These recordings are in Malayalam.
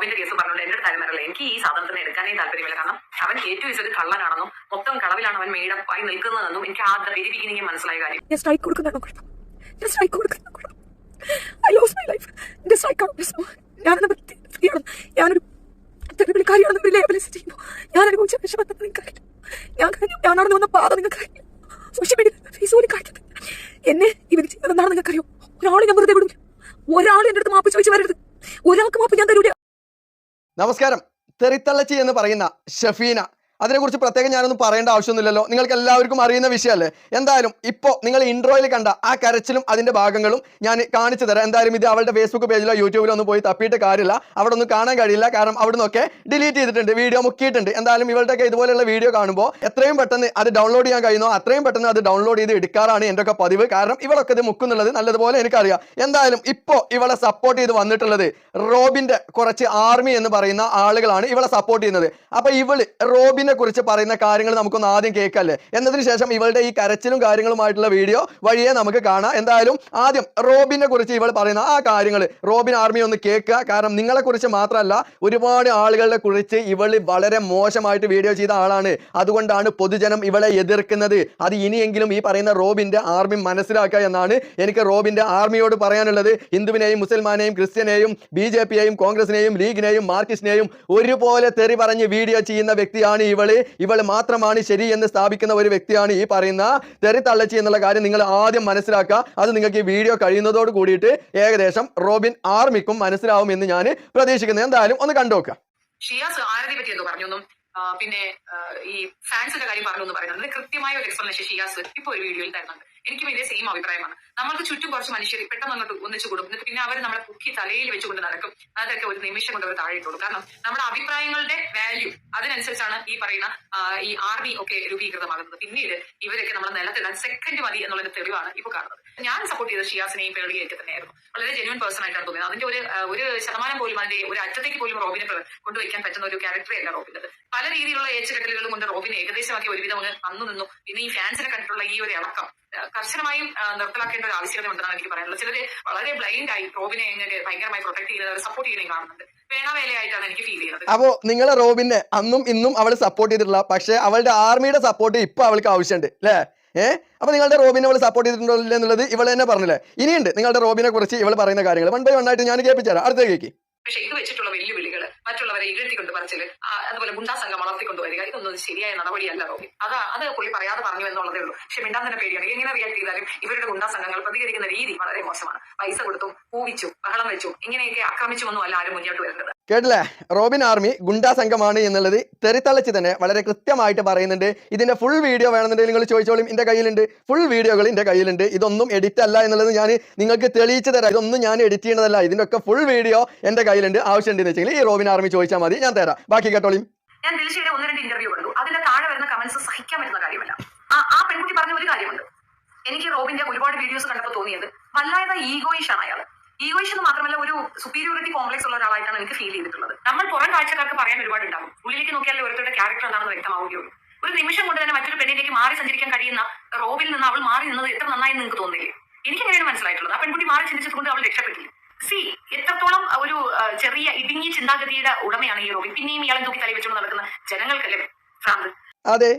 റോബിന്റെ കേസ് പറഞ്ഞുകൊണ്ട് എന്റെ അടുത്ത് തരുന്നതല്ല എനിക്ക് ഈ സാധനത്തിന് എടുക്കാനേ താല്പര്യമില്ല. കാരണം അവൻ ഏറ്റവും ഒരു കള്ളനാണെന്നും മൊത്തം കളവിലാണ് അവൻ മേടപ്പായി നിൽക്കുന്നതെന്നും എനിക്ക് ആ വെരി മനസ്സിലായ കാര്യം. ഞാൻ strike strike I lose my life എന്റെ ചെയ്യുന്നു ഞാൻ ഞാൻ വന്ന എന്നെ ഇവർ ചെയ്യുന്നത് എന്താണെന്ന് നിങ്ങൾക്കറിയോ? ഒരാൾ ഞാൻ വെറുതെ വിടില്ല ഒരാൾ എന്റെ അടുത്ത് മാപ്പ് ചോദിച്ചു വരരുത്. ഒരാൾക്ക് മാപ്പ് ഞാൻ തരൂല. നമസ്കാരം. തെറിത്തള്ളച്ചി എന്ന് പറയുന്ന ഷഫീന അതിനെക്കുറിച്ച് പ്രത്യേകം ഞാനൊന്നും പറയേണ്ട ആവശ്യമൊന്നുമില്ലല്ലോ. നിങ്ങൾക്ക് എല്ലാവർക്കും അറിയുന്ന വിഷയമല്ലേ? എന്തായാലും ഇപ്പോൾ നിങ്ങൾ ഇൻട്രോയിൽ കണ്ട ആ കരച്ചിലും അതിന്റെ ഭാഗങ്ങളും ഞാൻ കാണിച്ചു തരാം. എന്തായാലും ഇത് അവളുടെ ഫേസ്ബുക്ക് പേജിലോ യൂട്യൂബിലോ ഒന്നും പോയി തപ്പിയിട്ട് കാര്യമില്ല. അവിടെ ഒന്നും കാണാൻ കഴിയില്ല. കാരണം അവിടെ നിന്നൊക്കെ ഡിലീറ്റ് ചെയ്തിട്ടുണ്ട് വീഡിയോ മുക്കിയിട്ടുണ്ട്. എന്തായാലും ഇവളുടെയൊക്കെ ഇതുപോലെയുള്ള വീഡിയോ കാണുമ്പോൾ എത്രയും പെട്ടെന്ന് അത് ഡൗൺലോഡ് ചെയ്യാൻ കഴിയുന്നോ അത്രയും പെട്ടെന്ന് അത് ഡൗൺലോഡ് ചെയ്ത് എടുക്കാറാണ് എന്റെ ഒക്കെ പതിവ്. കാരണം ഇവളൊക്കെ ഇത് മുക്കുന്നുള്ളത് നല്ലതുപോലെ എനിക്കറിയാം. എന്തായാലും ഇപ്പോൾ ഇവളെ സപ്പോർട്ട് ചെയ്ത് വന്നിട്ടുള്ളത് റോബിന്റെ കുറച്ച് ആർമി എന്ന് പറയുന്ന ആളുകളാണ് ഇവളെ സപ്പോർട്ട് ചെയ്യുന്നത്. അപ്പോൾ ഇവൾ റോബിനെ കുറിച്ച് പറയുന്ന കാര്യങ്ങൾ നമുക്കൊന്ന് ആദ്യം കേൾക്കല്ലേ? എന്നതിന് ശേഷം ഇവളുടെ ഈ കരച്ചിലും കാര്യങ്ങളുമായിട്ടുള്ള വീഡിയോ വഴിയെ നമുക്ക് കാണാം. എന്തായാലും ആദ്യം റോബിനെ കുറിച്ച് ഇവൾ പറയുന്ന ആ കാര്യങ്ങൾ റോബിൻ ആർമി ഒന്ന് കേൾക്കുക. കാരണം നിങ്ങളെ കുറിച്ച് മാത്രമല്ല ഒരുപാട് ആളുകളെ കുറിച്ച് ഇവൾ വളരെ മോശമായിട്ട് വീഡിയോ ചെയ്ത ആളാണ്. അതുകൊണ്ടാണ് പൊതുജനം ഇവളെ എതിർക്കുന്നത്. അത് ഇനിയെങ്കിലും ഈ പറയുന്ന റോബിന്റെ ആർമി മനസ്സിലാക്കുക എന്നാണ് എനിക്ക് റോബിന്റെ ആർമിയോട് പറയാനുള്ളത്. ഹിന്ദുവിനെയും മുസൽമാനെയും ക്രിസ്ത്യനെയും ബി ജെ പിയെയും കോൺഗ്രസിനെയും ലീഗിനെയും മാർക്കിസ്റ്റിനെയും ഒരുപോലെ തെറി പറഞ്ഞ് വീഡിയോ ചെയ്യുന്ന വ്യക്തിയാണ് ഇവൾ ഇവൾ മാത്രമാണ് ശരി എന്ന് സ്ഥാപിക്കുന്ന ഒരു വ്യക്തിയാണ് ഈ പറയുന്ന തെറി തള്ളച്ചി എന്നുള്ള കാര്യം നിങ്ങൾ ആദ്യം മനസ്സിലാക്കുക. അത് നിങ്ങൾക്ക് ഈ വീഡിയോ കഴിയുന്നതോട് കൂടിയിട്ട് ഏകദേശം റോബിൻ ആർമിക്കും മനസ്സിലാവും എന്ന് ഞാൻ പ്രതീക്ഷിക്കുന്നത് എന്തായാലും ഒന്ന് കണ്ടുനോക്കുക പിന്നെ ഈ ഫാൻസിന്റെ കാര്യം പറഞ്ഞു എന്ന് പറയുന്നത് കൃത്യമായ ഒരു എക്സ്പ്ലനേഷൻ ഷിയാസ് ഇപ്പൊ ഒരു വീഡിയോയിൽ തരുന്നുണ്ട്. എനിക്കും ഇതേ സെയിം അഭിപ്രായമാണ്. നമ്മൾക്ക് ചുറ്റും കുറച്ച് മനുഷ്യർ പെട്ടെന്ന് അങ്ങോട്ട് ഒന്നിച്ചു കൂടും. എന്നിട്ട് പിന്നെ അവർ നമ്മളെ പൊക്കി തലയിൽ വെച്ചുകൊണ്ട് നടക്കും. അതൊക്കെ ഒരു നിമിഷം കൊണ്ട് അവർ താഴെ ഇട്ടോളൂ. കാരണം നമ്മുടെ അഭിപ്രായങ്ങളുടെ വാല്യൂ അതിനനുസരിച്ചാണ് ഈ പറയുന്ന ഈ ആർമി ഒക്കെ രൂപീകൃതമാകുന്നത്. പിന്നീട് ഇവരൊക്കെ നമ്മളെ നിലത്തിടാൻ സെക്കൻഡ് മതി എന്നുള്ളൊരു തെളിവാണ് ഇപ്പൊ കാണുന്നത്. ഞാൻ സപ്പോർട്ട് ചെയ്ത ഷിയാസിനെയും പേളിയൊക്കെ തന്നെയായിരുന്നു. വളരെ ജെന്യൂൻ പേഴ്സൺ ആയിട്ടാണ് തോന്നിയത്. അതിന്റെ ഒരു ഒരു ശതമാനം പോലും അതിന്റെ ഒരു അറ്റത്തേക്ക് പോലും റോബിനെ കൊണ്ടുവയ്ക്കാൻ പറ്റുന്ന ഒരു ക്യാരക്ടറേ അല്ല റോബിന്റെ പല രീതിയിലുള്ള ഏച്ചുകെട്ടലുകളും കൊണ്ട് റോബിനെ ഏകദേശമാക്കി ഒരുവിധം അങ്ങ് തന്നു നിന്നു. പിന്നെ ഈ ഫാൻസിനെ കണ്ടിട്ടുള്ള ഈ ഒരു ഇളക്കം കർശനമായും നിർത്തലാക്കേണ്ട ഒരു ആവശ്യകത ഉണ്ടെന്നാണ് എനിക്ക് പറയാനുള്ളത്. ചിലര് വളരെ ബ്ലൈൻഡ് ആയി റോബിനെ എങ്ങനെ ഭയങ്കരമായി പ്രൊട്ടക്ട് ചെയ്യുന്നത് സപ്പോർട്ട് ചെയ്യുന്നതും കാണുന്നുണ്ട്. അപ്പോ നിങ്ങളെ റോബിനെ അന്നും ഇന്നും അവൾ സപ്പോർട്ട് ചെയ്തിട്ടില്ല. പക്ഷെ അവളുടെ ആർമിയുടെ സപ്പോർട്ട് ഇപ്പൊ അവൾക്ക് ആവശ്യമുണ്ട് അല്ലേ? ഏഹ് അപ്പൊ നിങ്ങളുടെ റോബിനെ അവൾ സപ്പോർട്ട് ചെയ്തിട്ടുണ്ടോ എന്നുള്ളത് ഇവൾ തന്നെ പറഞ്ഞില്ലേ? ഇനിയുണ്ട് നിങ്ങളുടെ റോബിനെ കുറിച്ച് ഇവൾ പറയുന്ന കാര്യങ്ങൾ വൺ ബൈ വൺ ആയിട്ട് ഞാൻ കേൾപ്പിച്ചാൽ അടുത്ത കേക്ക്. പക്ഷേ ഇത് വെച്ചിട്ടുള്ള വെല്ലുവിളികൾ മറ്റുള്ളവരെ ഇകഴ്ത്തിക്കൊണ്ട് പറച്ചിൽ അതുപോലെ ഗുണ്ടാ സംഘം വളർത്തിക്കൊണ്ട് വരിക ഇതൊന്നും ശരിയായ നടപടിയല്ല റോബി. അത് അത് പുള്ളി പറയാതെ പറഞ്ഞു എന്നുള്ളതേ ഉള്ളൂ. പക്ഷെ മിണ്ടാൻ തന്നെ പേടിയാണ്. എങ്ങനെ റിയാക്ട് ചെയ്താലും ഇവരുടെ ഗുണ്ടാ സംഘങ്ങൾ പ്രതികരിക്കുന്ന രീതി വളരെ മോശമാണ്. പൈസ കൊടുത്തും പൂവിച്ചു ബഹളം വെച്ചു ഇങ്ങനെയൊക്കെ ആക്രമിച്ചുമൊന്നും അല്ല ആരും മുന്നോട്ട് വരുന്നത് കേട്ടില്ലേ? റോബിൻ ആർമി ഗുണ്ടാ സംഘമാണ് എന്നുള്ളത് തെറിത്തളച്ച് തന്നെ വളരെ കൃത്യമായിട്ട് പറയുന്നുണ്ട്. ഇതിന്റെ ഫുൾ വീഡിയോ വേണമെന്നുണ്ടെങ്കിൽ നിങ്ങൾ ചോദിച്ചോളും എന്റെ കയ്യിലുണ്ട്? ഫുൾ വീഡിയോകൾ എന്റെ കയ്യിലുണ്ട്. ഇതൊന്നും എഡിറ്റ് അല്ല എന്നുള്ളത് ഞാൻ നിങ്ങൾക്ക് തെളിയിച്ചു തരാം. ഇതൊന്നും ഞാൻ എഡിറ്റ് ചെയ്യുന്നതല്ല ഇതിന്റെ ഒക്കെ ഫുൾ വീഡിയോ എന്റെ കയ്യിലുണ്ട്. ആവശ്യമുണ്ടെന്ന് വെച്ചെങ്കിൽ ഈ റോബിൻ ആർമി ചോദിച്ചാൽ മതി. ഞാൻ തരാം. ബാക്കി കേട്ടോളിയും ഞാൻ ദിൽഷയുടെ ഒന്ന് രണ്ട് ഇന്റർവ്യൂ കണ്ടു. അതിന്റെ താഴെ വരുന്ന കമന്റ്സ് സഹിക്കാൻ പറ്റുന്ന കാര്യമല്ല. ആ പെൺകുട്ടി പറഞ്ഞ ഒരു കാര്യമുണ്ട്. എനിക്ക് റോബിന്റെ ഒരുപാട് വീഡിയോസ് കണ്ടപ്പോൾ തോന്നിയത് വല്ലാതെ ഈഗോയിഷാണ് അയാൾ ഈഗോയിഷ് എന്ന് മാത്രമല്ല ഒരു സുപ്പീരിയോറിറ്റി കോംപ്ലക്സ് ഉള്ള ഒരാളായിട്ടാണ് എനിക്ക് ഫീൽ ചെയ്തിട്ടുള്ളത്. നമ്മൾ പുറം കാഴ്ചക്കാർക്ക് പറയാൻ ഒരുപാട് ഉണ്ടാവും ഉള്ളിലേക്ക് നോക്കിയാൽ ഓരോരുത്തരുടെ ക്യാരക്ടർ എന്താണെന്ന് വ്യക്തമാവുകയുള്ളൂ. ഒരു നിമിഷം കൊണ്ട് തന്നെ മറ്റൊരു പെണ്ണിലേക്ക് മാറി സഞ്ചരിക്കാൻ കഴിയുന്ന റോബിൽ നിന്ന് അവൾ മാറി നിന്നത് എത്ര നന്നായി നിങ്ങൾക്ക് തോന്നില്ലേ? എനിക്ക് എങ്ങനെയാണ് മനസ്സിലായിട്ടുള്ളത്. ആ പെൺകുട്ടി മാറി ചിന്തിച്ചത് കൊണ്ട് അവൾ രക്ഷപ്പെട്ടില്ല സി എത്രത്തോളം ഒരു ചെറിയ ഇടുങ്ങിയ ചിന്താഗതിയുടെ ഉടമയാണ് ഈ റോബിൻ പിന്നെയും ഇയാളെ തൂക്കി തലയിൽ വെച്ചുകൊണ്ട് നടക്കുന്ന ജനങ്ങൾക്കല്ലേ ഭ്രാന്ത്? അതെ.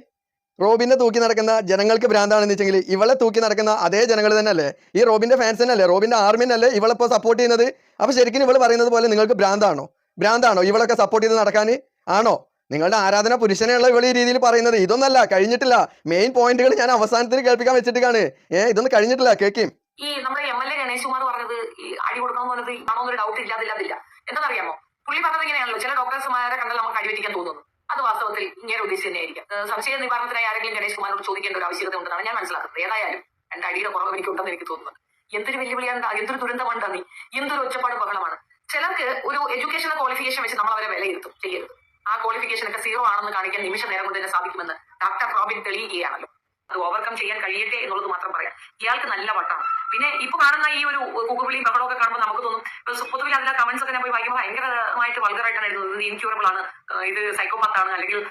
റോബിനെ തൂക്കി നടക്കുന്ന ജനങ്ങൾക്ക് ഭ്രാന്താണെന്ന് വെച്ചെങ്കിൽ ഇവളെ തൂക്കി നടക്കുന്ന അതേ ജനങ്ങൾ തന്നെയല്ലേ? ഈ റോബിന്റെ ഫാൻസ് തന്നെയല്ലേ? റോബിന്റെ ആർമിനല്ലേ ഇവളിപ്പോ സപ്പോർട്ട് ചെയ്യുന്നത്? അപ്പൊ ശരിക്കും ഇവൾ പറയുന്നത് പോലെ നിങ്ങൾക്ക് ഭ്രാന്താണോ? ഭ്രാന്താണോ ഇവളൊക്കെ സപ്പോർട്ട് ചെയ്ത് നടക്കാൻ? ആണോ? നിങ്ങളുടെ ആരാധന പുരുഷനെയുള്ള ഇവൾ ഈ രീതിയിൽ പറയുന്നത്. ഇതൊന്നല്ല കഴിഞ്ഞിട്ടില്ല. മെയിൻ പോയിന്റുകൾ ഞാൻ അവസാനത്തിൽ കേൾപ്പിക്കാൻ വെച്ചിട്ടാണ്. ഏഹ് ഇതൊന്നും കഴിഞ്ഞിട്ടില്ല. കേൾക്കും. ഈ നമ്മുടെ എം എൽ എ ഗണേശ്കുമാർ പറഞ്ഞത് ഈ അടി കൊടുക്കണം എന്ന് പറഞ്ഞത് ആണോ എന്നൊരു ഡൗട്ട് ഇല്ലാതില്ലാതില്ല. എന്താണെന്നറിയാമോ? പുള്ളി പറഞ്ഞത് ഇങ്ങനെയാണല്ലോ. ചില ഡോക്ടേഴ്സുമാരെ കണ്ടാൽ നമുക്ക് അടിവെറ്റിക്കാൻ തോന്നുന്നു. അത് വാസ്തവത്തിൽ ഇങ്ങനെ ഉദ്ദേശിച്ച് തന്നെയായിരിക്കും സംശയ നിവാരണത്തിനായി ആരെങ്കിലും ഗണേഷ് കുമാറിനോട് ചോദിക്കേണ്ട ഒരു ആവശ്യകത ഉണ്ടെന്നാണ് ഞാൻ മനസ്സിലാക്കുന്നത്. ഏതായാലും രണ്ട് അടിയുടെ കുറവ് എനിക്ക് ഉണ്ടെന്ന് എനിക്ക് തോന്നുന്നത് എന്തൊരു വെല്ലുവിളിയാണ് എന്തൊരു ദുരന്തമാണ് നീ എന്തൊരു ഒറ്റപ്പാട് ബഹളമാണ്. ചിലർക്ക് ഒരു എഡ്യൂക്കേഷണൽ ക്വാളിഫിക്കേഷൻ വെച്ച് നമ്മൾ അവരെ വിലയിരുത്തും ചെയ്യരുത്. ആ ക്വാളിഫിക്കേഷൻ ഒക്കെ സീറോ ആണെന്ന് കാണിക്കാൻ നിമിഷ നേരം കൊണ്ട് തന്നെ സാധിക്കുമെന്ന് ഡോക്ടർ റോബിൻ തെളിയിക്കുകയാണല്ലോ. അത് ഓവർകം ചെയ്യാൻ കഴിയട്ടെ എന്നുള്ളത് മാത്രം പറയാം. ഇയാൾക്ക് നല്ല വട്ടാണ്. പിന്നെ ഇപ്പൊ കാണുന്ന ഈ ഒരു കുകുവിളിയും ബഹളമൊക്കെ കാണുമ്പോൾ നമുക്ക് തോന്നും പൊതുവിൽ അതിലെ കമന്റ്സ് ഒക്കെ ഞാൻ പോയി വായിക്കുമ്പോൾ ഭയങ്കരമായിട്ട് വളരെയായിട്ടാണ് എഴുതുന്നത്. ഇത് ഇൻക്യൂറബിൾ ആണ്. ഇത് സൈക്കോപാത്ത് ആണ് അല്ലെങ്കിൽ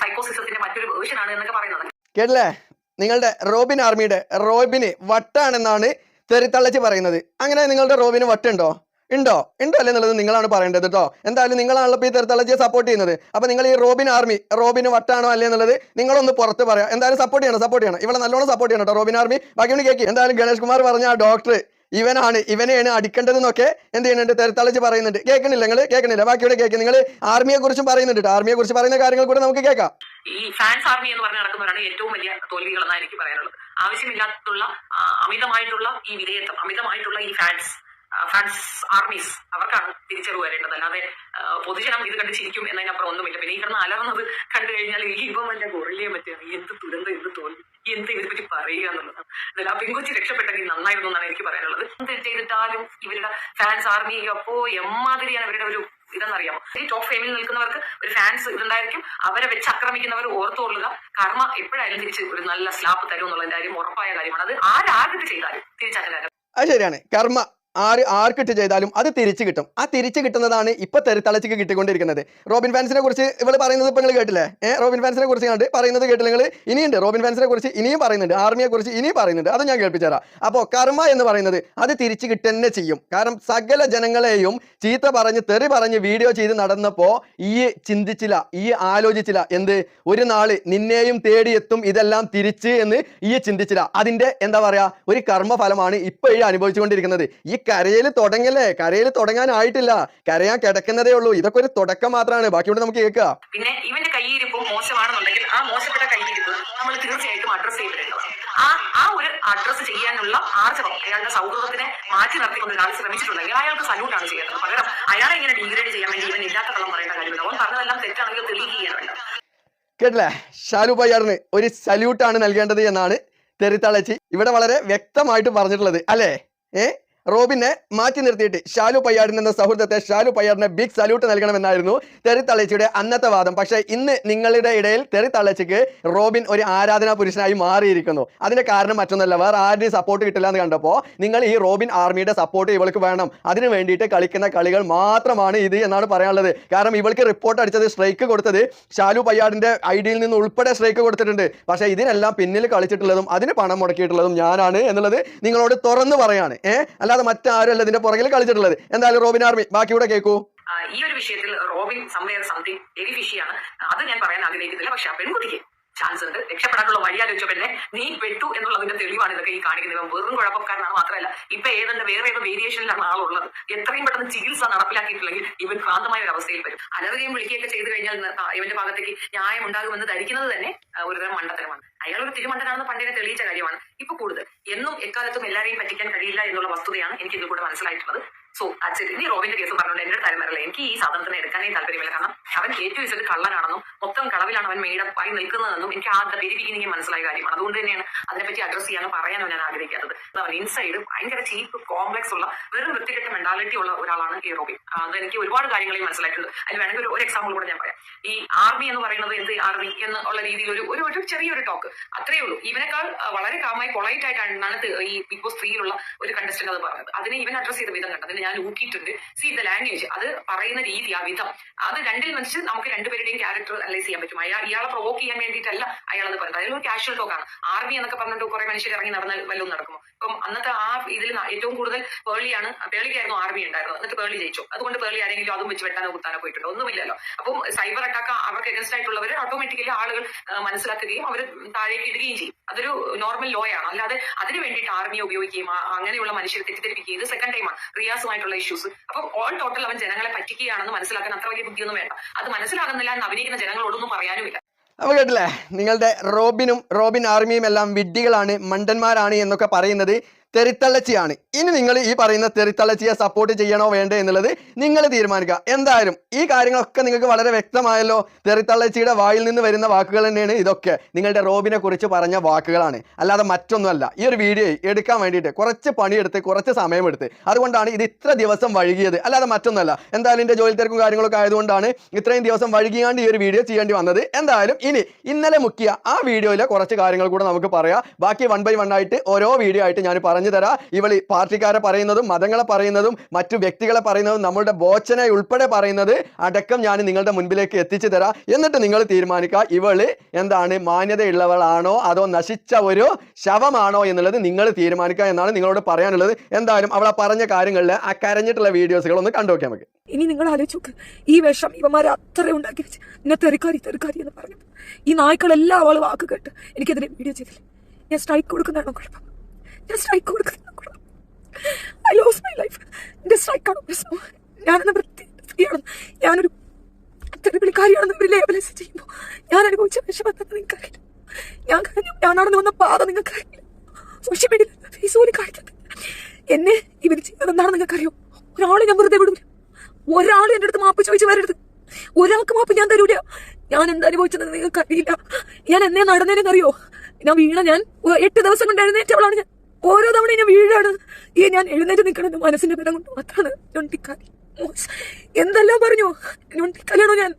സൈക്കോസിസത്തിന്റെ മറ്റൊരു വേർഷൻ ആണ് എന്നൊക്കെ പറയുന്നത്. കേട്ടില്ലേ? നിങ്ങളുടെ റോബിൻ ആർമിയുടെ റോബിന് വട്ടാണെന്നാണ് തെറിത്തള്ളച്ച് പറയുന്നത്. അങ്ങനെ നിങ്ങളുടെ റോബിന് വട്ടുണ്ടോ? ഉണ്ടോ? ഉണ്ടോ അല്ലേ എന്നുള്ളത് നിങ്ങളാണ് പറയേണ്ടത് കേട്ടോ എന്തായാലും നിങ്ങളാണല്ലോ ഈ തെരത്തളച്ചിയെ സപ്പോർട്ട് ചെയ്യുന്നത്. അപ്പോൾ നിങ്ങൾ ഈ റോബിൻ ആർമി റോബിന് വട്ടാണോ അല്ലേ എന്നുള്ളത് നിങ്ങളൊന്ന് പുറത്ത് പറയാം. എന്തായാലും സപ്പോർട്ട് ചെയ്യണം സപ്പോർട്ട് ചെയ്യണം. ഇവിടെ നല്ലോണം സപ്പോർട്ട് ചെയ്യണം കേട്ടോ റോബിൻ ആർമി. ബാക്കി കേൾക്കി എന്തായാലും ഗണേഷ് കുമാർ പറഞ്ഞ ആ ഡോക്ടർ ഇവനാണ് ഇവനെയാണ് അടിക്കേണ്ടതെന്നൊക്കെ എന്ത് ചെയ്യുന്നുണ്ട്? തെരത്തളച്ച് പറയുന്നുണ്ട്. കേൾക്കണില്ല നിങ്ങൾ കേൾക്കണില്ല ഇവിടെ കേൾക്കി നിങ്ങൾ ആർമിയെ കുറിച്ചും പറയുന്നുണ്ട് ആർമിയെ കുറിച്ച് പറയുന്ന കാര്യങ്ങൾ കൂടെ നമുക്ക് കേൾക്കാം. ഈ ഫാൻസ് ആർമി എന്ന് പറഞ്ഞ് നടക്കുന്നവരാണ് ഏറ്റവും വലിയ തോൽവികൾ എന്നാണ് എനിക്ക് പറയാനുള്ളത്. ആവശ്യമില്ലാത്തുള്ള അമിതമായിട്ടുള്ള ഈ വിധേയത്വം അമിതമായിട്ടുള്ള ഈ ഫാൻസ് ഫാൻസ് ആർമീസ് അവർക്കാണ് തിരിച്ചറിവ് വരേണ്ടത്. അല്ലാതെ പൊതുജനം ഇത് കണ്ട് ചിരിക്കും എന്നതിനപ്പുറം ഒന്നുമില്ല. പിന്നെ ഈ കിടന്ന് അലർന്നത് കണ്ടു കഴിഞ്ഞാൽ ഈ ഇപ്പം എന്റെ ഗൊറിലയെ പറ്റിയാണ് എന്ത് ദുരന്തം എന്ത് തോന്നി എന്ത് ഇതിനെ പറ്റി പറയുക എന്നുള്ളത്. എന്നാലും ആ രക്ഷപ്പെട്ടെങ്കിൽ നന്നായിരുന്നു എന്നാണ് എനിക്ക് പറയാനുള്ളത്. എന്ത് ചെയ്തിട്ടാലും ഇവരുടെ ഫാൻസ് ആർമി അപ്പോ എമ്മാതിരിയാണ് ഇവരുടെ ഒരു ഇതെന്നറിയാമോ ഈ ടോപ്പ് ഫെയിമിൽ നിൽക്കുന്നവർക്ക് ഒരു ഫാൻസ് ഇതുണ്ടായിരിക്കും. അവരെ വെച്ച് ആക്രമിക്കുന്നവർ ഓർത്തുകൊള്ളുക കർമ്മ എപ്പോഴായാലും തിരിച്ച് ഒരു നല്ല സ്ലാപ്പ് തരും എന്നുള്ളതിന്റെ കാര്യം ഉറപ്പായ കാര്യമാണ്. അത് ആരാകട്ട് ചെയ്താലും തിരിച്ചങ്ങനെ അത് ശരിയാണ്. കർമ്മ ആര് ആർക്കിട്ട് ചെയ്താലും അത് തിരിച്ചു കിട്ടും. ആ തിരിച്ചു കിട്ടുന്നതാണ് ഇപ്പൊ തെരുത്തളച്ചിക്ക് കിട്ടിക്കൊണ്ടിരിക്കുന്നത്. റോബിൻ ഫാൻസിനെ കുറിച്ച് ഇവൾ പറയുന്നത് ഇപ്പൊ നിങ്ങൾ കേട്ടില്ലേ? ഏഹ് റോബിൻ ഫാൻസിനെ കുറിച്ച് കണ്ട് പറയുന്നത് കേട്ടില്ല നിങ്ങൾ ഇനിയുണ്ട്. റോബിൻ ഫാൻസിനെ കുറിച്ച് ഇനിയും പറയുന്നുണ്ട്. ആർമിയെ കുറിച്ച് ഇനിയും പറയുന്നുണ്ട്. അത് ഞാൻ കേൾപ്പിച്ചതരാം. അപ്പോൾ കർമ്മ എന്ന് പറയുന്നത് അത് തിരിച്ചു കിട്ടുന്നെ ചെയ്യും. കാരണം സകല ജനങ്ങളെയും ചീത്ത പറഞ്ഞ് തെറി പറഞ്ഞ് വീഡിയോ ചെയ്ത് നടന്നപ്പോ ഈ ചിന്തിച്ചില്ല ഈ ആലോചിച്ചില്ല എന്ത്? ഒരു നാൾ നിന്നെയും തേടിയെത്തും ഇതെല്ലാം തിരിച്ച് എന്ന് ഈ ചിന്തിച്ചില്ല. അതിന്റെ എന്താ പറയാ? ഒരു കർമ്മഫലമാണ് ഇപ്പൊ ഈ അനുഭവിച്ചുകൊണ്ടിരിക്കുന്നത്. ഈ കരയിൽ തുടങ്ങല്ലേ? കരയിൽ തുടങ്ങാനായിട്ടില്ല. കരയാൻ കിടക്കുന്നതേ ഉള്ളൂ. ഇതൊക്കെ ഒരു തുടക്കം മാത്രമാണ്. ബാക്കിയോട് നമുക്ക് കേൾക്കുക പിന്നെ ഇവന്റെ കൈയിരിപ്പും മോശമാണെന്നുണ്ടെങ്കിൽ ആ മോശപ്പെട്ട കൈയിരിപ്പ് നമ്മൾ തീർച്ചയായിട്ടും അഡ്രസ് ചെയ്തിട്ടുണ്ട് ആ ആ ഒരു അഡ്രസ് ചെയ്യാനുള്ള ആർജവം അയാളുടെ സൗഹൃദത്തിനെ മാറ്റി നിർത്തിക്കൊണ്ട് ഒരാൾ ശ്രമിച്ചിട്ടുണ്ടെങ്കിൽ അയാൾക്ക് സല്യൂട്ടാണ് ചെയ്യേണ്ടത്. പകരം അയാളെ ഇങ്ങനെ ഡിഗ്രേഡ് ചെയ്യാൻ വേണ്ടി ഇവൻ ഇല്ലാത്ത കള്ളം പറയേണ്ട കാര്യമില്ല. അവൻ പറഞ്ഞതെല്ലാം തെറ്റാണെങ്കിൽ തെളിയിക്കുകയാണ് കേട്ടില്ലേ? ഷാലു പയ്യാറിന് ഒരു സല്യൂട്ടാണ് നൽകേണ്ടത് എന്നാണ് തെറിത്തളച്ചി ഇവിടെ വളരെ വ്യക്തമായിട്ട് പറഞ്ഞിട്ടുള്ളത്. അല്ലേ? ഏ? റോബിനെ മാറ്റി നിർത്തിയിട്ട് ഷാലു പയ്യാടിൻ എന്ന സൗഹൃദത്തെ ഷാലു പയ്യാടിനെ ബിഗ് സല്യൂട്ട് നൽകണമെന്നായിരുന്നു തെറിത്തളച്ചിയുടെ അന്നത്തെ വാദം. പക്ഷേ ഇന്ന് നിങ്ങളുടെ ഇടയിൽ തെറിത്തളച്ചിക്ക് റോബിൻ ഒരു ആരാധനാ പുരുഷനായി മാറിയിരിക്കുന്നു. അതിന്റെ കാരണം മറ്റൊന്നല്ല വേറെ ആരുടെയും സപ്പോർട്ട് കിട്ടില്ല എന്ന് കണ്ടപ്പോൾ നിങ്ങൾ ഈ റോബിൻ ആർമിയുടെ സപ്പോർട്ട് ഇവൾക്ക് വേണം. അതിനു വേണ്ടിയിട്ട് കളിക്കുന്ന കളികൾ മാത്രമാണ് ഇത് എന്നാണ് പറയാനുള്ളത്. കാരണം ഇവൾക്ക് റിപ്പോർട്ട് അടിച്ചത് സ്ട്രൈക്ക് കൊടുത്തത് ഷാലു പയ്യാടിന്റെ ഐഡിയിൽ നിന്ന് ഉൾപ്പെടെ സ്ട്രൈക്ക് കൊടുത്തിട്ടുണ്ട്. പക്ഷേ ഇതിനെല്ലാം പിന്നിൽ കളിച്ചിട്ടുള്ളതും അതിന് പണം മുടക്കിയിട്ടുള്ളതും ഞാനാണ് എന്നുള്ളത് നിങ്ങളോട് തുറന്നു പറയാണ്. ഏഹ് അല്ലാതെ മറ്റാരും അല്ല ഇതിന്റെ പുറകിൽ കളിച്ചിട്ടുള്ളത്. എന്തായാലും റോബിൻ ആർമി ബാക്കിയൂടെ കേൾക്കൂ ഈ ഒരു വിഷയത്തിൽ റോബിൻ സംവേർ സംതിങ് വെരി ഫിഷിയാണ് അത് ഞാൻ പറയാൻ ആഗ്രഹിക്കുന്നില്ല. പക്ഷെ പെൺകുട്ടിക്ക് ചാൻസ് ഉണ്ട്. രക്ഷപ്പെടാനുള്ള വഴി ആലോചിച്ചപ്പന്നെ നീ പെട്ടു എന്നുള്ളതിന്റെ തെളിവാണ് ഇതൊക്കെ ഈ കാണിക്കുന്നത്. വെറും കുഴപ്പക്കാരനാണ് മാത്രമല്ല ഇപ്പൊ ഏതെന്റെ വേറെ ഏതോ വേരിയേഷനിലാണ് ആളുള്ളത്. എത്രയും പെട്ടെന്ന് ചികിത്സ നടപ്പിലാക്കിയിട്ടില്ലെങ്കിൽ ഇവൻ ഭ്രാന്തമായ ഒരു അവസ്ഥയിൽ വരും. അലറുകയും വിളിക്കുകയൊക്കെ ചെയ്തു കഴിഞ്ഞാൽ ഇവന്റെ ഭാഗത്തേക്ക് ന്യായം ഉണ്ടാകുമെന്ന് ധരിക്കുന്നത് തന്നെ ഒരുതരം മണ്ടത്തരമാണ്. അയാൾ ഒരു തിരുമണ്ടനാണെന്ന് പണ്ടിനെ തെളിയിച്ച കാര്യമാണ്. ഇപ്പൊ കൂടുതൽ. എന്നും എക്കാലത്തും എല്ലാവരെയും പറ്റിക്കാൻ കഴിയില്ല എന്നുള്ള വസ്തുതയാണ് എനിക്ക് ഇതിൽ കൂടെ മനസ്സിലായിട്ടുള്ളത്. സോ അച്ഛൻ ഇനി റോബിന്റെ കേസ് പറഞ്ഞുകൊണ്ട് എന്റെ തലമുറയിൽ എനിക്ക് ഈ സാധനത്തിന് എടുക്കാനേ താല്പര്യമില്ല. കാരണം അവൻ ഏറ്റവും വെച്ചത് കള്ളനാണെന്നും മൊത്തം കളവിലാണ് അവൻ മെയ്ഡപ്പായി നിൽക്കുന്നതെന്നും എനിക്ക് ആ വെരി ബിഗിനിങ് മനസ്സിലായ കാര്യമാണ്. അതുകൊണ്ട് തന്നെയാണ് അതിനെപ്പറ്റി അഡ്രസ് ചെയ്യാനോ പറയാനോ ഞാൻ ആഗ്രഹിക്കാത്തത്. അവൻ ഇൻസൈഡ് ഭയങ്കര ചീപ്പ് കോംപ്ലക്സ് ഉള്ള വെറും വൃത്തികെട്ട മെന്റാലിറ്റി ഉള്ള ഒരാളാണ് ഈ റോബിൻ. അത് എനിക്ക് ഒരുപാട് കാര്യങ്ങളിൽ മനസ്സിലായിട്ടുണ്ട്. അതിന് വേണമെങ്കിൽ ഒരു- എക്സാമ്പിൾ കൂടെ ഞാൻ പറയാം. ഈ ആർമി എന്ന് പറയുന്നത് എന്ത് ആർമി എന്നുള്ള രീതിയിൽ ഒരു ഒരു ചെറിയൊരു ടോക്ക് അത്രേ ഉള്ളൂ. ഇവനേക്കാൾ വളരെ കാമായി പൊളൈറ്റ് ആയിട്ടാണ് ഈ ബിഗ് ബോസ് ത്രീയിലുള്ള ഒരു കണ്ടസ്റ്റന്റ് അത് പറഞ്ഞത്. അതിനെ ഇവൻ അഡ്രസ് ചെയ്ത വിധം കണ്ടത്. ഞാൻ ഊക്കിയിട്ടുണ്ട്. സി ദ ലാംഗ്വേജ് അത് പറയുന്ന രീതി ആ വിധം. അത് രണ്ടിൽ വെച്ച് നമുക്ക് രണ്ടുപേരുടെയും ക്യാരക്ടർ അനലൈസ് ചെയ്യാൻ പറ്റും. അയാൾ ഇയാളെ പ്രൊവോക്ക് ചെയ്യാൻ വേണ്ടിയിട്ടല്ല അയാൾ അത് പറഞ്ഞത്. അതിലൊരു കാഷ്വൽ ടോക്കാണ് ആർമി എന്നൊക്കെ പറഞ്ഞിട്ട് കുറെ മനുഷ്യർ ഇറങ്ങി നടന്നാൽ വല്ലതും നടക്കുമോ? അപ്പം അന്നത്തെ ആ ഇതിൽ ഏറ്റവും കൂടുതൽ പേളിയാണ് പേളിക്കായിരുന്നു ആർമി ഉണ്ടായിരുന്നത്. എന്നിട്ട് പേളി ജയിച്ചു. അതുകൊണ്ട് പേളി ആരെങ്കിലും അതും വെച്ച് വെട്ടാനോ കുത്താനോ പോയിട്ടുണ്ടോ ഒന്നുമില്ലല്ലോ. അപ്പം സൈബർ അറ്റാക്ക് അവർക്ക് എഗൻസ്റ്റ് ആയിട്ടുള്ളവർ ഓട്ടോമാറ്റിക്കലി ആളുകൾ മനസ്സിലാക്കുകയും അവർ താഴേക്ക് ഇടുകയും ചെയ്യും. അതൊരു നോർമൽ ലോ ആണ് അല്ലാതെ അതിന് വേണ്ടിയിട്ട് ആർമിയെ ഉപയോഗിക്കുകയും അങ്ങനെയുള്ള മനുഷ്യരെ തെറ്റിദ്ധരിപ്പിക്കുകയും ഇത് സെക്കൻഡ് ടൈമാണ് റിയാസുമായിട്ടുള്ള ഇഷ്യൂസ് അപ്പം ഓൾ ടോട്ടൽ അവൻ ജനങ്ങളെ പറ്റിക്കുകയാണെന്ന് മനസ്സിലാക്കാൻ അത്ര വലിയ ബുദ്ധിയൊന്നും വേണ്ട. അത് മനസ്സിലാകുന്നില്ല എന്ന് അഭിനയിക്കുന്ന ജനങ്ങളോടൊന്നും പറയാനുമില്ല. അപ്പൊ കേട്ടില്ലേ? നിങ്ങളുടെ റോബിനും റോബിൻ ആർമിയും എല്ലാം വിഡ്ഢികളാണ് മണ്ടന്മാരാണ് എന്നൊക്കെ പറയുന്നത്. തെറിത്തള്ളച്ചിയാണ്. ഇനി നിങ്ങൾ ഈ പറയുന്ന തെറിത്തള്ളച്ചിയെ സപ്പോർട്ട് ചെയ്യണോ വേണ്ടേ എന്നുള്ളത് നിങ്ങൾ തീരുമാനിക്കുക. എന്തായാലും ഈ കാര്യങ്ങളൊക്കെ നിങ്ങൾക്ക് വളരെ വ്യക്തമായല്ലോ. തെറിത്തള്ളച്ചിയുടെ വായിൽ നിന്ന് വരുന്ന വാക്കുകൾ തന്നെയാണ് ഇതൊക്കെ. നിങ്ങളുടെ റോബിനെ കുറിച്ച് പറഞ്ഞ വാക്കുകളാണ്. അല്ലാതെ മറ്റൊന്നുമല്ല. ഈ ഒരു വീഡിയോ എടുക്കാൻ വേണ്ടിയിട്ട് കുറച്ച് പണിയെടുത്ത് കുറച്ച് സമയമെടുത്ത്. അതുകൊണ്ടാണ് ഇത് ഇത്ര ദിവസം വഴുകിയത്. അല്ലാതെ മറ്റൊന്നുമല്ല. എന്തായാലും എന്റെ ജോലി തിരക്കും കാര്യങ്ങളൊക്കെ ആയതുകൊണ്ടാണ് ഇത്രയും ദിവസം വഴുകിയാണ്ട് ഈ ഒരു വീഡിയോ ചെയ്യേണ്ടി വന്നത്. എന്തായാലും ഇനി ഇന്നലെ മുക്കിയ ആ വീഡിയോയിലെ കുറച്ച് കാര്യങ്ങൾ കൂടെ നമുക്ക് പറയാം. ബാക്കി വൺ ബൈ വൺ ആയിട്ട് ഓരോ വീഡിയോ ആയിട്ട് ഞാൻ പറഞ്ഞു പറഞ്ഞു തരാം ഇവൾ പാർട്ടിക്കാരെ പറയുന്നതും മതങ്ങളെ പറയുന്നതും മറ്റു വ്യക്തികളെ പറയുന്നതും നമ്മളുടെ ബോച്ചനെ ഉൾപ്പെടെ പറയുന്നത് അടക്കം ഞാൻ നിങ്ങളുടെ മുൻപിലേക്ക് എത്തിച്ചു തരാം. എന്നിട്ട് നിങ്ങൾ തീരുമാനിക്കുക ഇവൾ എന്താണ് മാന്യതയുള്ളവളാണോ അതോ നശിച്ച ഒരു ശവമാണോ എന്നുള്ളത് നിങ്ങൾ തീരുമാനിക്കുക എന്നാണ് നിങ്ങളോട് പറയാനുള്ളത്. എന്തായാലും അവളെ പറഞ്ഞ കാര്യങ്ങളിൽ ആ കരഞ്ഞിട്ടുള്ള വീഡിയോസുകൾ ഒന്ന് കണ്ടു നോക്കാം നമുക്ക് ഇനി നിങ്ങൾ ആലോചിച്ചു ഈ വിഷം ഇവന്മാരെ അത്ര ഉണ്ടാക്കി വെച്ച്. എന്നെ തെറിക്കാരി തെറിക്കാരി എന്ന് പറഞ്ഞു ഈ നായ്ക്കളെല്ലാം അവൾ വാക്ക് കേട്ട് എനിക്കെതിരെ വീഡിയോ ചെയ്തില്ല. ഞാൻ സ്ട്രൈക്ക് കൊടുക്കുന്നതാണോ കുഴപ്പം? ഞാൻ സ്ട്രൈക്ക് കൊടുക്കുന്നു. ഐ ലോസ് മൈ ലൈഫ് എന്റെ സ്ട്രൈക്കാണ് പ്രശ്നം. ഞാനെന്ന വൃത്തി സ്ത്രീയാണ് ഞാനൊരു തെറിവിളിക്കാരിയാണെന്ന് ഒരു ലേബലൈസ് ചെയ്യുമ്പോൾ ഞാൻ അനുഭവിച്ച വിഷമത്തെ നിങ്ങൾക്കറിയില്ല. ഞാൻ കഴിഞ്ഞു ഞാൻ നടന്നു വന്ന പാത നിങ്ങൾക്കറിയില്ല. സോഷ്യൽ മീഡിയയിൽ ഫേസ്ബുക്കിൽ കാണിക്കട്ടെ എന്നെ ഇവർ ചെയ്യുന്നത് എന്താണെന്ന് നിങ്ങൾക്കറിയോ? ഒരാളെ ഞാൻ വെറുതെ വിടൂല. ഒരാൾ എന്റെ അടുത്ത് മാപ്പ് ചോദിച്ചു വരരുത്. ഒരാൾക്ക് മാപ്പ് ഞാൻ തരൂല. ഞാൻ എന്താ അനുഭവിച്ചതെന്ന് നിങ്ങൾക്കറിയില്ല. ഞാൻ എന്നെ നടന്നേനെന്നറിയോ? ഞാൻ വീണ ഞാൻ എട്ട് ദിവസം കൊണ്ട് എഴുന്നേറ്റവളാണ് ഞാൻ. ഓരോ തവണ എന്നെ വീഴാണ്. ഈ ഞാൻ എഴുന്നേറ്റ് നിൽക്കണത് മനസ്സിന്റെ ബലം കൊണ്ട് മാത്രമാണ് ഞൊണ്ടിക്കാലി. എന്തെല്ലാം പറഞ്ഞു? ഞൊണ്ടിക്കാലാണോ ഞാൻ?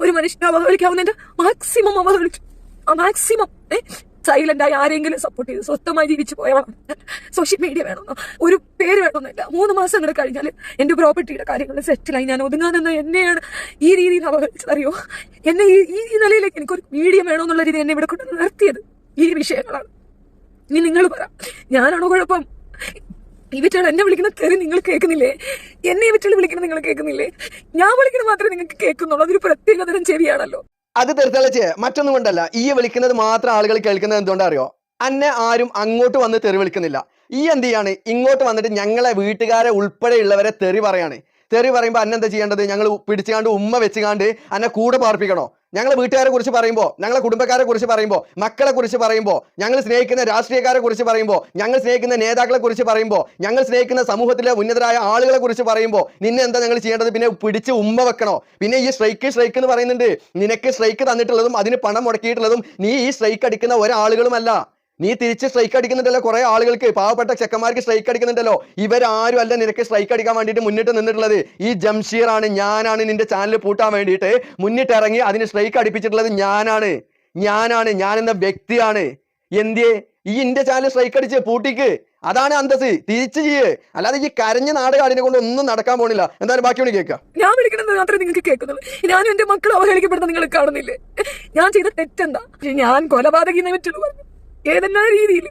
ഒരു മനുഷ്യനെ അവഹേളിക്കാവുന്നതിന്റെ മാക്സിമം അവഹേളിച്ചു. ആ മാക്സിമം ഏ? സൈലന്റ് ആയി ആരെങ്കിലും സപ്പോർട്ട് ചെയ്ത് സ്വസ്ഥമായി ജീവിച്ചു പോയവളാണ് സോഷ്യൽ മീഡിയ വേണമെന്നോ? ഒരു പേര് വേണമെന്നില്ല. മൂന്ന് മാസം കൂടെ കഴിഞ്ഞാൽ എന്റെ പ്രോപ്പർട്ടിയുടെ കാര്യങ്ങൾ സെറ്റിലായി ഞാൻ ഒതുങ്ങാൻ നിന്ന് എന്നെയാണ് ഈ രീതിയിൽ അവഹേളിച്ചത്. അറിയോ? എന്നെ ഈ ഈ നിലയിലേക്ക് എനിക്കൊരു മീഡിയം വേണമെന്നുള്ള രീതി എന്നെ ഇവിടെ കൊണ്ട് നിർത്തിയത് ഈ വിഷയങ്ങളാണ്. ഇനി നിങ്ങൾ പറ. ഞാനാണോ കുഴപ്പം? ഇവറ്റാണ് എന്നെ വിളിക്കുന്ന തെറി നിങ്ങൾ കേൾക്കുന്നില്ലേ? എന്നെ ഇവറ്റാണ് വിളിക്കുന്നത് നിങ്ങൾ കേൾക്കുന്നില്ലേ? ഞാൻ വിളിക്കുന്നത് മാത്രമേ നിങ്ങൾക്ക് കേൾക്കുന്നുള്ളൂ. അതൊരു പ്രത്യേക തരം ചെവിയാണല്ലോ. അത് തെറിത്തളച്ച് മറ്റൊന്നും കൊണ്ടല്ല. ഈ വിളിക്കുന്നത് മാത്രം ആളുകൾ കേൾക്കുന്നത് എന്തുകൊണ്ടാ അറിയോ അന്നെ ആരും അങ്ങോട്ട് വന്ന് തെറി വിളിക്കുന്നില്ല. ഈ എന്ത് ചെയ്യാണ്? ഇങ്ങോട്ട് വന്നിട്ട് ഞങ്ങളെ വീട്ടുകാരെ ഉൾപ്പെടെയുള്ളവരെ തെറി പറയാണ്. തെറി പറയുമ്പോൾ അന്നെന്താ ചെയ്യേണ്ടത്? ഞങ്ങൾ പിടിച്ചുകാണ്ട് ഉമ്മ വെച്ചുകാണ്ട് അന്നെ കൂടെ പാർപ്പിക്കണോ? ഞങ്ങളെ വീട്ടുകാരെ കുറിച്ച് പറയുമ്പോൾ ഞങ്ങളെ കുടുംബക്കാരെ കുറിച്ച് പറയുമ്പോൾ മക്കളെ കുറിച്ച് പറയുമ്പോൾ ഞങ്ങൾ സ്നേഹിക്കുന്ന രാഷ്ട്രീയക്കാരെ കുറിച്ച് പറയുമ്പോൾ ഞങ്ങൾ സ്നേഹിക്കുന്ന നേതാക്കളെ കുറിച്ച് പറയുമ്പോൾ ഞങ്ങൾ സ്നേഹിക്കുന്ന സമൂഹത്തിലെ ഉന്നതരായ ആളുകളെ കുറിച്ച് പറയുമ്പോൾ നിന്നെ എന്താ ഞങ്ങൾ ചെയ്യേണ്ടത്? പിന്നെ പിടിച്ച് ഉമ്മ വെക്കണോ? പിന്നെ ഈ സ്ട്രൈക്ക് സ്ട്രൈക്ക് എന്ന് പറയുന്നുണ്ട്. നിനക്ക് സ്ട്രൈക്ക് തന്നിട്ടുള്ളതും അതിന് പണം മുടക്കിയിട്ടുള്ളതും നീ ഈ സ്ട്രൈക്ക് അടിക്കുന്ന ഒരാളുകളുമല്ല. നീ തിരിച്ച് സ്ട്രൈക്ക് അടിക്കുന്നുണ്ടല്ലോ കുറെ ആളുകൾക്ക് പാവപ്പെട്ട ചെക്കന്മാർക്ക് സ്ട്രൈക്ക് അടിക്കുന്നുണ്ടല്ലോ. ഇവരാരും അല്ല നിനക്ക് സ്ട്രൈക്ക് അടിക്കാൻ വേണ്ടിയിട്ട് മുന്നിട്ട് നിന്നിട്ടുള്ളത്. ഈ ജംഷീർ ആണ് ഞാനാണ് നിന്റെ ചാനൽ പൂട്ടാൻ വേണ്ടിയിട്ട് മുന്നിട്ട് ഇറങ്ങി അതിന് സ്ട്രൈക്ക് അടിപ്പിച്ചിട്ടുള്ളത് ഞാനാണ്. ഞാനാണ് ഞാൻ എന്ന വ്യക്തിയാണ്. എന്തിയെ? ഈ എന്റെ ചാനൽ സ്ട്രൈക്ക് അടിച്ച് പൂട്ടിക്ക്. അതാണ് അന്തസ് തിരിച്ചു ചെയ്യ്. അല്ലാതെ ഈ കരഞ്ഞ നാടുകാടിനെ കൊണ്ട് ഒന്നും നടക്കാൻ പോണില്ല എന്തായാലും ബാക്കി കേൾക്കാം. ഞാൻ വിളിക്കണമെന്ന് മാത്രമേ നിങ്ങൾക്ക് കേൾക്കുന്നത് ഞാനും എന്റെ മക്കൾ അവഹേളിക്കപ്പെടുന്ന നിങ്ങൾ കാണുന്നില്ലേ? ഞാൻ ചെയ്ത തെറ്റെന്താ? ഞാൻ കൊലപാതകം പറ്റുള്ളൂ ഏതെല്ലാം രീതിയിൽ?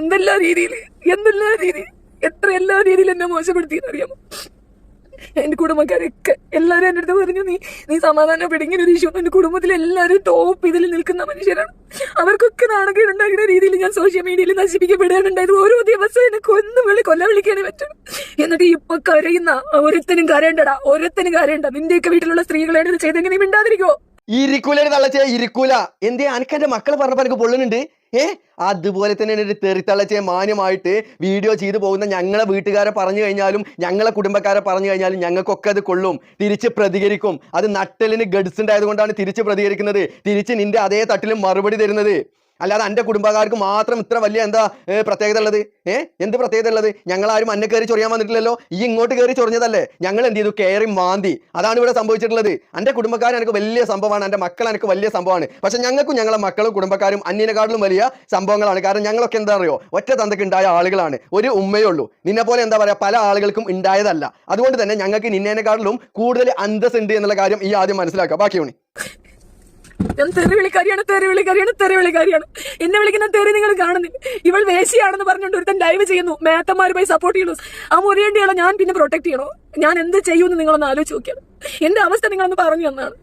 എന്തെല്ലാ രീതിയിൽ? എന്തെല്ലാ രീതിയിൽ? എത്ര എല്ലാ രീതിയിൽ എന്നെ മോശപ്പെടുത്തി അറിയാമോ? എന്റെ കുടുംബക്കാരൊക്കെ എല്ലാരും എന്റെ അടുത്ത് പറഞ്ഞു നീ നീ സമാധാനപ്പെട്ട് ഇങ്ങനെ ഒരു ഇഷ്യൂ എന്റെ കുടുംബത്തിൽ എല്ലാവരും ടോപ്പ് ഇതിൽ നിൽക്കുന്ന മനുഷ്യരാണ്. അവർക്കൊക്കെ നാണക്കേട് ഉണ്ടാക്കുന്ന രീതിയിൽ ഞാൻ സോഷ്യൽ മീഡിയയിൽ നശിപ്പിക്കപ്പെടുകയാണുണ്ടായത് ഓരോ ദിവസവും എന്നെ കൊന്നു വിളി കൊല്ല വിളിക്കാനേ പറ്റും. എന്നിട്ട് ഇപ്പൊ കരയുന്ന ഒരുത്തനും കരയണ്ടടാ ഒരുത്തനും കരയണ്ട. നിന്റെയൊക്കെ വീട്ടിലുള്ള സ്ത്രീകളെ ചെയ്തെങ്ങനെ നീ മിണ്ടാതിരിക്കോ ഇരിക്കൂല തള്ളച്ചേ ഇരിക്കൂല. എന്തേ അനക്കെന്റെ മക്കളെ പറഞ്ഞപ്പോ എനിക്ക് പൊള്ളുന്നുണ്ട്? ഏ? അതുപോലെ തന്നെ ഒരു തെറിത്തള്ളച്ചയെ മാന്യമായിട്ട് വീഡിയോ ചെയ്തു പോകുന്ന ഞങ്ങളെ വീട്ടുകാരെ പറഞ്ഞു കഴിഞ്ഞാലും ഞങ്ങളെ കുടുംബക്കാരെ പറഞ്ഞു കഴിഞ്ഞാലും ഞങ്ങൾക്കൊക്കെ അത് കൊള്ളും. തിരിച്ച് പ്രതികരിക്കും. അത് നട്ടലിന് ഗഡ്സ് ഉണ്ടായതുകൊണ്ടാണ് തിരിച്ച് പ്രതികരിക്കുന്നത്. തിരിച്ച് നിന്റെ അതേ തട്ടിലും മറുപടി തരുന്നത്. അല്ലാതെ എന്റെ കുടുംബക്കാർക്ക് മാത്രം ഇത്ര വലിയ എന്താ പ്രത്യേകത ഉള്ളത്? ഏ എന്ത് പ്രത്യേകത ഉള്ളത്? ഞങ്ങൾ ആരും അന്നെ കയറി ചൊറിയാൻ വന്നിട്ടില്ലല്ലോ? ഈ ഇങ്ങോട്ട് കയറി ചൊറിഞ്ഞതല്ലേ? ഞങ്ങൾ എന്ത് ചെയ്തു? കയറി മാന്തി. അതാണ് ഇവിടെ സംഭവിച്ചിട്ടുള്ളത്. എന്റെ കുടുംബക്കാരൻ എനിക്ക് വലിയ സംഭവമാണ്. എന്റെ മക്കൾ എനിക്ക് വലിയ സംഭവമാണ്. പക്ഷെ ഞങ്ങൾക്കും ഞങ്ങളെ മക്കളും കുടുംബക്കാരും അന്യനെക്കാട്ടിലും വലിയ സംഭവങ്ങളാണ്. കാരണം ഞങ്ങളൊക്കെ എന്താ അറിയോ? ഒറ്റ തന്തക്ക് ഉണ്ടായ ആളുകളാണ്. ഒരു ഉമ്മയേ ഉള്ളൂ. നിന്നെ പോലെ എന്താ പറയുക പല ആളുകൾക്കും ഉണ്ടായതല്ല. അതുകൊണ്ട് തന്നെ ഞങ്ങൾക്ക് നിന്നേനെക്കാട്ടിലും കൂടുതൽ അന്തസ് ഉണ്ട് എന്നുള്ള കാര്യം ഈ ആദ്യം മനസ്സിലാക്കുക. ബാക്കി ഊണി ഞാൻ തെറി വിളിക്കാരിയാണ് തെറി വിളിക്കാരിയാണ് തെറി വിളിക്കാരിയാണ് എന്നെ വിളിക്കുന്ന തെറി നിങ്ങൾ കാണുന്നില്ല. ഇവൾ വേശിയാണെന്ന് പറഞ്ഞുകൊണ്ട് ഒരുത്തൻ ലൈവ് ചെയ്യുന്നു. മേത്തന്മാർ പോയി സപ്പോർട്ട് ചെയ്യുന്നു. ആ മുറിയേണ്ടിയാണോ ഞാൻ പിന്നെ പ്രൊട്ടക്ട് ചെയ്യണോ? ഞാൻ എന്ത് ചെയ്യുമെന്ന് നിങ്ങളൊന്ന് ആലോചിച്ച് നോക്കിയാണ് എന്റെ അവസ്ഥ നിങ്ങളൊന്ന് പറഞ്ഞു തന്നാണ്.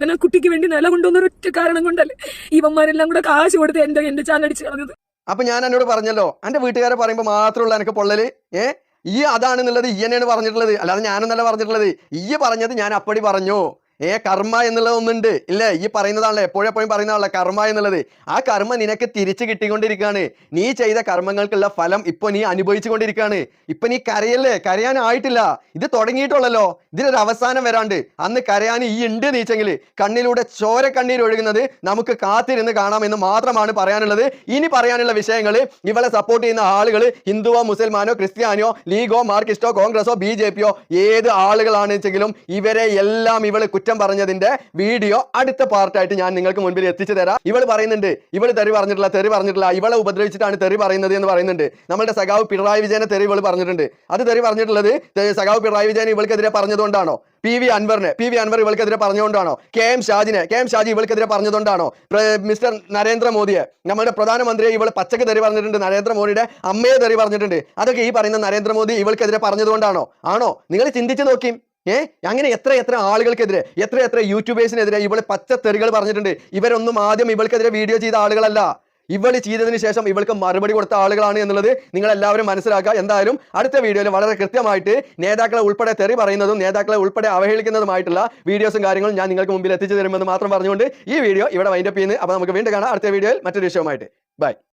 ഞാൻ കുട്ടിക്ക് വേണ്ടി നില കൊണ്ടുവന്ന ഒരൊറ്റ കാരണം കൊണ്ടല്ലേ ഇവന്മാരെല്ലാം കൂടെ കാശ് കൊടുത്ത് എന്റെ എന്റെ ചാനൽ അടിച്ച് കളഞ്ഞത്. അപ്പൊ ഞാൻ എന്നോട് പറഞ്ഞല്ലോ എന്റെ വീട്ടുകാരെ പറയുമ്പോൾ മാത്രമുള്ള എനിക്ക് പൊള്ളൽ. ഏ? ഈ അതാണെന്നുള്ളത് ഈ എന്നെയാണ് പറഞ്ഞിട്ടുള്ളത്. അല്ലാതെ ഞാനൊന്നല്ല പറഞ്ഞിട്ടുള്ളത്. ഈ പറഞ്ഞത് ഞാൻ അപ്പടി പറഞ്ഞു. ഏ കർമ്മ എന്നുള്ളത് ഒന്നുണ്ട്. ഇല്ലേ? ഈ പറയുന്നതാണല്ലോ? എപ്പോഴെപ്പോഴും പറയുന്നതാണല്ലോ? കർമ്മ എന്നുള്ളത്. ആ കർമ്മ നിനക്ക് തിരിച്ചു കിട്ടിക്കൊണ്ടിരിക്കുകയാണ്. നീ ചെയ്ത കർമ്മങ്ങൾക്കുള്ള ഫലം ഇപ്പൊ നീ അനുഭവിച്ചു കൊണ്ടിരിക്കുകയാണ് ഇപ്പൊ നീ കരയല്ലേ? കരയാനായിട്ടില്ല ഇത് തുടങ്ങിയിട്ടുള്ളല്ലോ. ഇതിനൊരു അവസാനം വരാണ്ട്. അന്ന് കരയാൻ ഈ ഉണ്ട് നീച്ചെങ്കിൽ കണ്ണിലൂടെ ചോര കണ്ണീർ ഒഴുകുന്നത് നമുക്ക് കാത്തിരുന്ന് കാണാമെന്ന് മാത്രമാണ് പറയാനുള്ളത്. ഇനി പറയാനുള്ള വിഷയങ്ങൾ ഇവളെ സപ്പോർട്ട് ചെയ്യുന്ന ആളുകൾ ഹിന്ദുവോ മുസൽമാനോ ക്രിസ്ത്യാനിയോ ലീഗോ മാർക്കിസ്റ്റോ കോൺഗ്രസോ ബി ജെ പിയോ ഏത് ആളുകളാണെങ്കിലും ഇവരെ എല്ലാം ഇവൾ കുറ്റം കുറ്റം പറഞ്ഞതിന്റെ വീഡിയോ അടുത്ത പാർട്ടായിട്ട് ഞാൻ നിങ്ങൾക്ക് മുൻപിൽ എത്തിച്ചു തരാം. ഇവൾ പറയുന്നുണ്ട് ഇവൾ തെറി പറഞ്ഞിട്ടില്ല തെറി പറഞ്ഞിട്ടില്ല. ഇവളെ ഉപദ്രവിച്ചിട്ടാണ് തെറി പറയുന്നത് എന്ന് പറയുന്നുണ്ട്. നമ്മുടെ സഖാവ് പിണറായി വിജയനെ തെറി ഇവൾ പറഞ്ഞിട്ടുണ്ട്. അത് തെറി പറഞ്ഞിട്ടുള്ളത് സഖാവ് പിണറായി വിജയൻ ഇവൾക്കെതിരെ പറഞ്ഞതുകൊണ്ടാണോ? പി വി അൻവറിനെ പി വി അൻവർ ഇവൾക്കെതിരെ പറഞ്ഞുകൊണ്ടാണോ കെ എം ഷാജിനെ കെ എം ഷാജി ഇവൾക്കെതിരെ പറഞ്ഞതുകൊണ്ടാണോ? മിസ്റ്റർ നരേന്ദ്രമോദിയെ നമ്മുടെ പ്രധാനമന്ത്രിയെ ഇവൾ പച്ചക്ക് തെറി പറഞ്ഞിട്ടുണ്ട് നരേന്ദ്രമോദിയുടെ അമ്മയെ തെറി പറഞ്ഞിട്ടുണ്ട്. അതൊക്കെ ഈ പറയുന്ന നരേന്ദ്രമോദി ഇവൾക്കെതിരെ പറഞ്ഞതുകൊണ്ടാണോ? ആണോ? നിങ്ങൾ ചിന്തിച്ചു നോക്കി. ഏ? അങ്ങനെ എത്ര എത്ര ആളുകൾക്കെതിരെ എത്ര എത്ര യൂട്യൂബേഴ്സിനെതിരെ ഇവളെ പച്ച തെറികൾ പറഞ്ഞിട്ടുണ്ട്. ഇവരൊന്നും ആദ്യം ഇവൾക്കെതിരെ വീഡിയോ ചെയ്ത ആളുകളല്ല. ഇവൾ ചെയ്തതിന് ശേഷം ഇവൾക്ക് മറുപടി കൊടുത്ത ആളുകളാണ് എന്നുള്ളത് നിങ്ങൾ എല്ലാവരും മനസ്സിലാക്കുക. എന്തായാലും അടുത്ത വീഡിയോയിൽ വളരെ കൃത്യമായിട്ട് നേതാക്കളെ ഉൾപ്പെടെ തെറി പറയുന്നതും നേതാക്കളെ ഉൾപ്പെടെ അവഹേളിക്കുന്നതുമായിട്ടുള്ള വീഡിയോസും കാര്യങ്ങളും ഞാൻ നിങ്ങൾക്ക് മുമ്പിൽ എത്തിച്ചു തരുമെന്ന് മാത്രം പറഞ്ഞുകൊണ്ട് ഈ വീഡിയോ ഇവിടെ വൈൻഡപ്പ് ചെയ്യുന്നത് അപ്പോൾ നമുക്ക് വീണ്ടും കാണാം. അടുത്ത വീഡിയോയിൽ മറ്റൊരു വിഷയമായിട്ട് ബൈ